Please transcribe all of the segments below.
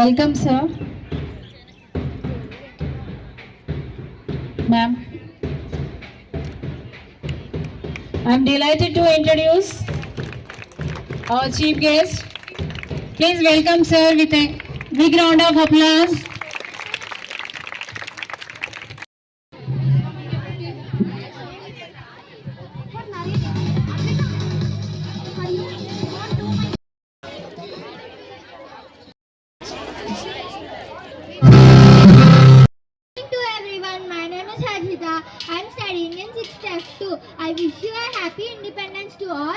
Welcome, sir. Ma'am. I'm delighted to introduce our chief guest. Please welcome, sir, with a big round of applause.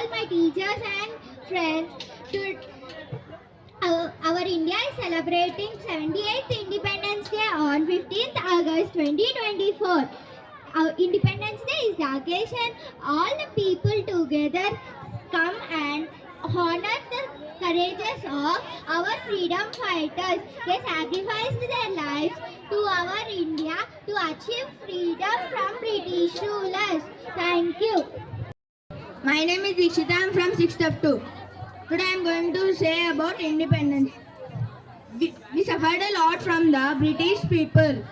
All my teachers and friends. To, uh, our India is celebrating 78th Independence Day on 15th August 2024. Our Independence Day is the occasion all the people together come and honor the courageous of our freedom fighters. They sacrificed their lives to our India to achieve freedom from British rulers. Thank you. My name is Dikshita. I'm from 6th of 2. Today I'm going to say about independence. We, we suffered a lot from the British people.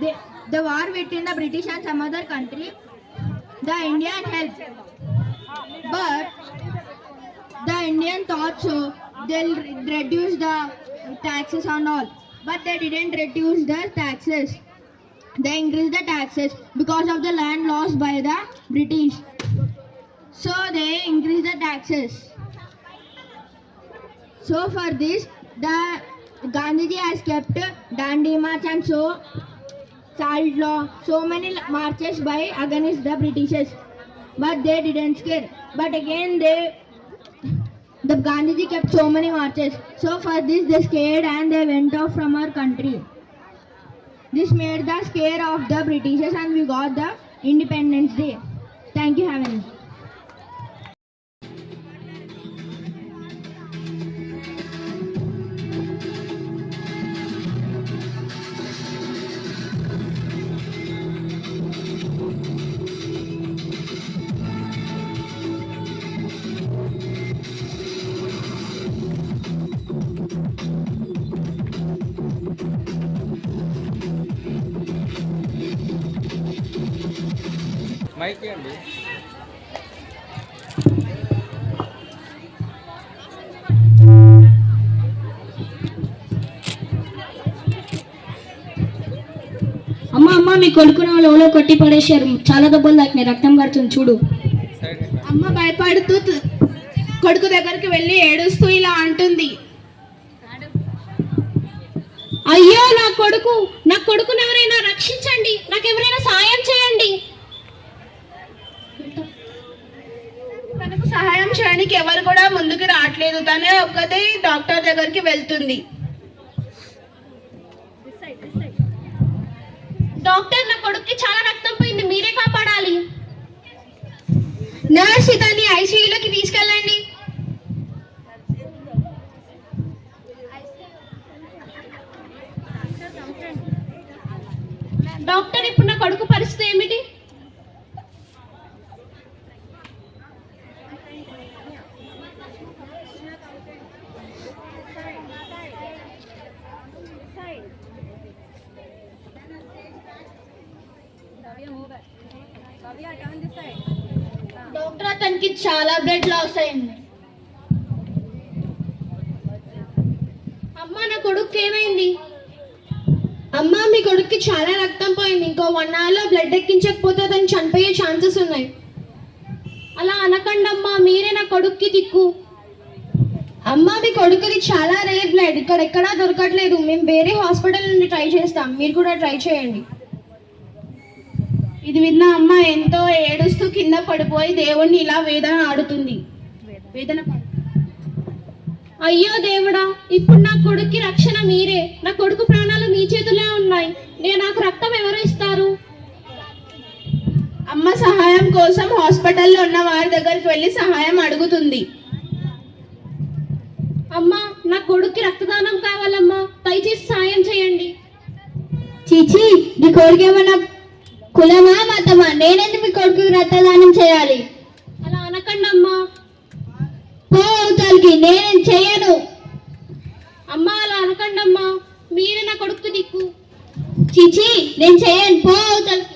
The, the war between the British and some other country, the Indian helped. But the Indian thought so they'll re- reduce the taxes on all. But they didn't reduce the taxes. They increased the taxes because of the land lost by the British. So they increase the taxes. So for this, the Gandhiji has kept Dandi March and so salt law, so many marches by against the Britishers. But they didn't scare. But again they the Gandhiji kept so many marches. So for this they scared and they went off from our country. This made the scare of the Britishers and we got the Independence Day. Thank you, having mic అండి అమ్మ అమ్మ మీ కొడుకుని వాళ్ళు ఎవరో కొట్టి పడేశారు. చాలా దెబ్బలు తాకినాయి. రక్తం పడుతుంది చూడు. అమ్మ భయపడుతూ కొడుకు దగ్గరికి వెళ్ళి ఏడుస్తూ ఇలా అంటుంది. అయ్యో నా కొడుకు నా కొడుకుని ఎవరైనా రక్షించండి. నాకు ఎవరైనా సాయం చేయండి. తనకు సహాయం చేయడానికి ఎవరు కూడా ముందుకు రావట్లేదు. తనే ఒక్కతే డాక్టర్ దగ్గరికి వెళ్తుంది. డాక్టర్ నా కొడుక్కి చాలా రక్తం పోయింది. మీరే కాపాడాలి. నర్స్ ఇతన్ని ఐసీయూలోకి తీసుకెళ్ళండి. డాక్టర్ ఇప్పుడు నా కొడుకు పరిస్థితి ఏమిటి? తనకి అతనికి చాలా బ్లడ్ లాస్ అయింది. అమ్మ నా కొడుకు ఏమైంది? అమ్మ మీ కొడుక్కి చాలా రక్తం పోయింది. ఇంకో వన్ అవర్లో బ్లడ్ ఎక్కించకపోతే అతను చనిపోయే ఛాన్సెస్ ఉన్నాయి. అలా అనకండి అమ్మా మీరే నా కొడుక్కి దిక్కు. అమ్మ మీ కొడుకుది చాలా రేర్ బ్లడ్ ఇక్కడ ఎక్కడా దొరకట్లేదు. మేము వేరే హాస్పిటల్ నుండి ట్రై చేస్తాం. మీరు కూడా ట్రై చేయండి. ఇది విన్న అమ్మ ఎంతో ఏడుస్తూ కింద పడిపోయి దేవుణ్ణి ఇలా వేదన ఆడుతుంది. వేదన అయ్యో దేవుడా ఇప్పుడు నా కొడుక్కి రక్షణ మీరే. నా కొడుకు ప్రాణాలు మీ చేతులే ఉన్నాయి. నేను నాకు రక్తం ఎవరు ఇస్తారు? అమ్మ సహాయం కోసం హాస్పిటల్లో ఉన్న వారి దగ్గరికి వెళ్ళి సహాయం అడుగుతుంది. అమ్మా నా కొడుక్కి రక్తదానం కావాలమ్మా. దయచేసి సాయం చేయండి. చీచి నీ కోరిక ఏమన్నా కులమా? నేనేది మీ కొడుకు రక్తదానం చేయాలి? అలా అనకండి అమ్మా పో అవతలికి నేనేం చేయను అమ్మా అలా అనకండి అమ్మా మీరే నా కొడుకు దిక్కు. చిచి నేను చేయను. పో అవతలికి.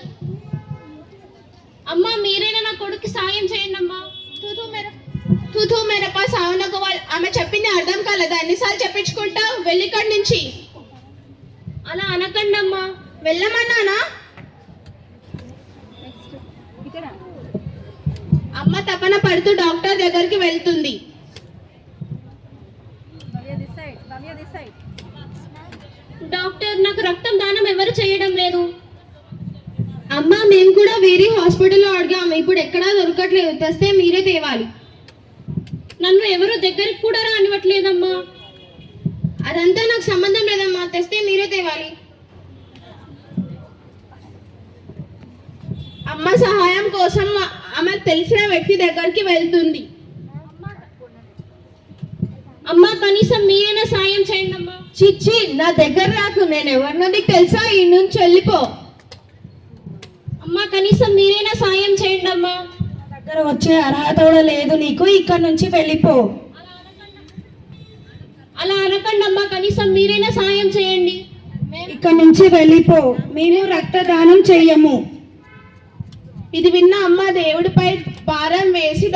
అమ్మా మీరైనా నా కొడుకు సాయం చేయండి అమ్మా తూతూ మేర తూతూ మేరపా సావునకు ఆమె చెప్పింది అర్థం కాలేదు? అన్నిసార్లు చెప్పించుకుంటా వెళ్ళిక్కడి నుంచి. అలా అనకండి అమ్మా వెళ్ళమన్నానా? అమ్మ తపన పడుతూ డాక్టర్ దగ్గరికి వెళ్తుంది. డాక్టర్ నాకు రక్తం దానం ఎవరు చేయడం లేదు. అమ్మ మేము కూడా వేరే హాస్పిటల్లో అడిగాము ఇప్పుడు ఎక్కడా దొరకట్లేదు. తెస్తే మీరే తేవాలి. నన్ను ఎవరు దగ్గరికి కూడా రానివ్వట్లేదమ్మా. అదంతా నాకు సంబంధం లేదమ్మా. తెస్తే మీరే తేవాలి. అమ్మ సహాయం కోసం ఆమె తెలిసిన వ్యక్తి దగ్గరికి వెళ్తుంది. అమ్మా కనీసం మీరైనా సాయం చేయండి అమ్మా. చిచ్చి నా దగ్గర రాకు నేను ఎవరినో నీకు తెలుసా ఈ నుంచి వెళ్ళిపో. అమ్మా కనీసం మీరైనా సాయం చేయండి అమ్మా. దగ్గర వచ్చే అర్హత కూడా లేదు నీకు ఇక్కడ నుంచి వెళ్ళిపో. అలా అనకండి అమ్మా కనీసం మీరైనా సాయం చేయండి. ఇక్కడ నుంచి వెళ్ళిపో. మేము రక్తదానం చెయ్యము ఇది విన్న అమ్మ దేవుడిపై భారం వేసి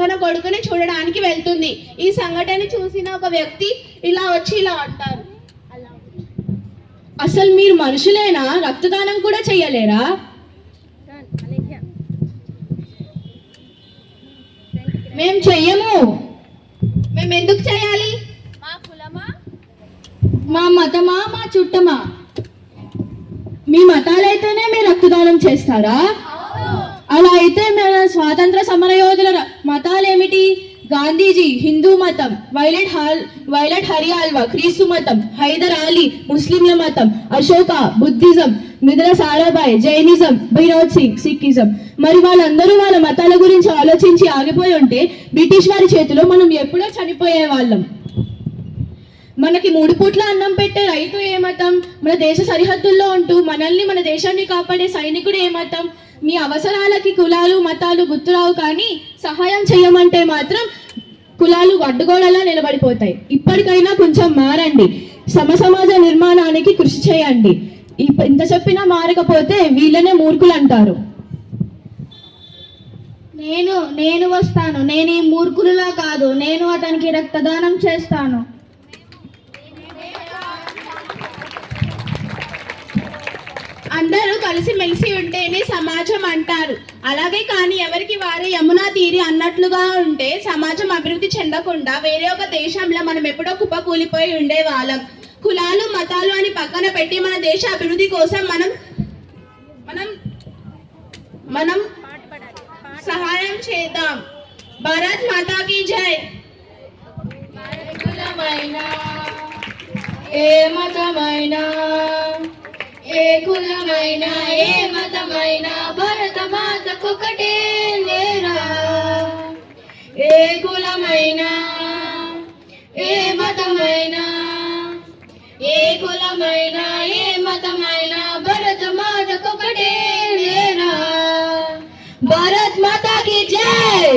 తన కొడుకుని చూడడానికి వెళ్తుంది. ఈ సంఘటన చూసిన ఒక వ్యక్తి ఇలా వచ్చి ఇలా అంటారు. అసలు మీరు మనుషులేనా? రక్తదానం కూడా చెయ్యలేరా? మేం చెయ్యము. మేము ఎందుకు చేయాలి మా మతమా? మా చుట్టమా? మీ మతాలైతేనే మీరు రక్తదానం చేస్తారా? అలా అయితే మన స్వాతంత్ర సమరయోధుల మతాలు మతాలేమిటి? గాంధీజీ హిందూ మతం వైలెట్ హాల్ వైలెట్ హరియాల్వా క్రీస్తు మతం హైదర్ అలీ ముస్లింల మతం Ashoka Buddhism Mithula Sarabhai Jainism Vinod Singh Sikhism. మరి వాళ్ళందరూ వాళ్ళ మతాల గురించి ఆలోచించి ఆగిపోయి ఉంటే బ్రిటిష్ వారి చేతిలో మనం ఎప్పుడో చనిపోయే వాళ్ళం. మనకి మూడు పూట్ల అన్నం పెట్టే రైతు ఏ మతం? మన దేశ సరిహద్దుల్లో ఉంటూ మనల్ని మన దేశాన్ని కాపాడే సైనికుడు ఏ మతం? మీ అవసరాలకి కులాలు మతాలు గుర్తురావు కానీ సహాయం చేయమంటే మాత్రం కులాలు అడ్డుగోడలా నిలబడిపోతాయి. ఇప్పటికైనా కొంచెం మారండి. సమసమాజ నిర్మాణానికి కృషి చేయండి. ఇంత చెప్పినా మారకపోతే వీళ్ళనే మూర్ఖులు అంటారు నేను నేను వస్తాను. నేను ఈ మూర్ఖులులా కాదు. నేను అతనికి రక్తదానం చేస్తాను. కలిసి మెలిసి ఉంటేనే సమాజం అంటారు. అలాగే కానీ ఎవరికి వారే యమునా తీరి అన్నట్లుగా ఉంటే సమాజం అభివృద్ధి చెందకుండా వేరే ఒక దేశంలో మనం ఎప్పుడో కుప్పకూలిపోయి ఉండే వాళ్ళం కులాలు మతాలు అని పక్కన పెట్టి మన దేశ అభివృద్ధి కోసం మనం మనం మనం సహాయం చేద్దాం. భారత్ మాతాకి జై. ఏ మతమైనా ఏ కులమైనా ఏ మతమైనా భరత మాతకొకటే నేరా ఏ కులమైనా ఏ మతమైనా ఏ కులమైనా ఏ మతమైనా భరత మాతకొకటే నేరా భారత్ మాతా కి జై